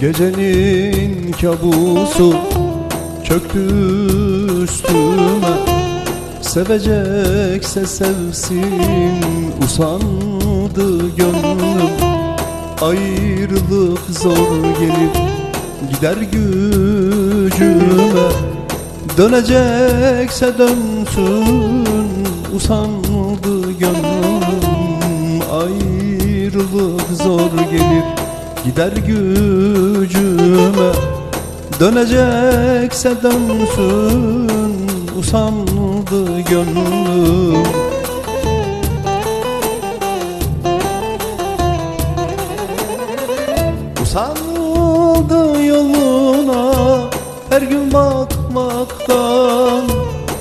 Gecenin kabusu çöktü üstüme. Sevecekse sevsin usandı gönlüm. Ayrılık zor gelir gider gücüme. Dönecekse dönsün usandı gönlüm. Ayrılık zor gelir gider gücüme Dönecekse dönsün usandı gönlüm. Usandı yoluna her gün bakmaktan.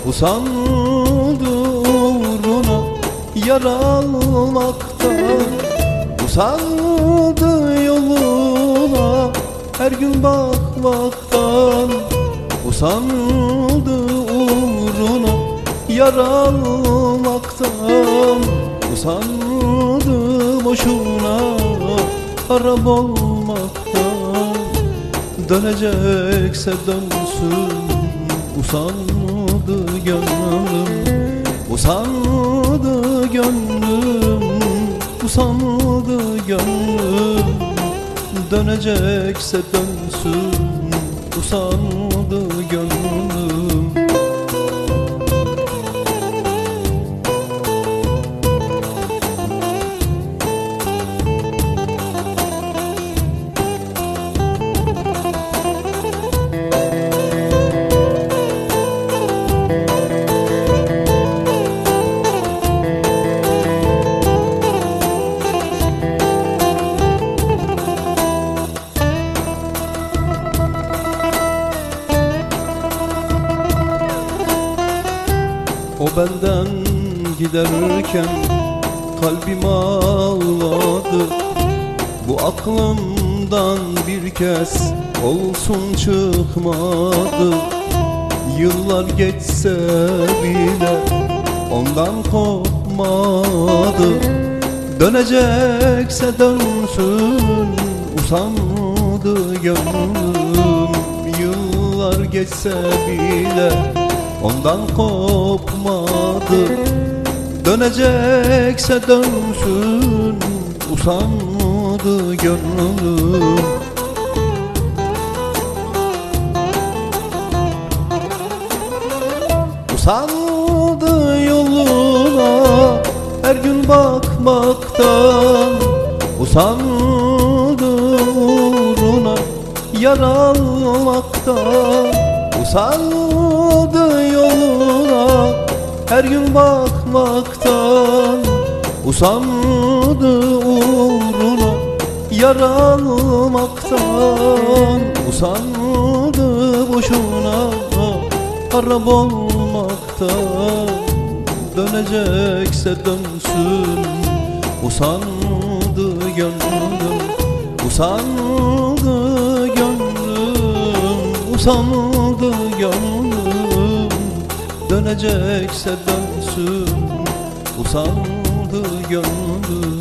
Usandı uğruna yar almaktan Usandı her gün bakmaktan Usandı uğruna yar almaktan Usandı boşuna harap olmaktan. Dönecekse dönsün usandı gönlüm Usandı gönlüm usandı gönlüm Dönecekse dönsün usandı gönlüm O benden giderken kalbim ağladı. Bu aklımdan bir kez olsun çıkmadı. Yıllar geçse bile ondan kopmadı. Dönecekse dönsün usandı gönlüm. Yıllar geçse bile ondan kopmadı. Dönecekse dönsün usandı gönlüm. Usandı yoluna her gün bakmaktan. Usandı uğruna yar almaktan Usandı yoluna her gün bakmaktan Usandı uğruna yar almaktan Usandı boşuna harap olmaktan Dönecekse dönsün Usandı gönlüm Usandı gönlüm Usandı gönlüm Dönecekse dönsün. Usandı gönlüm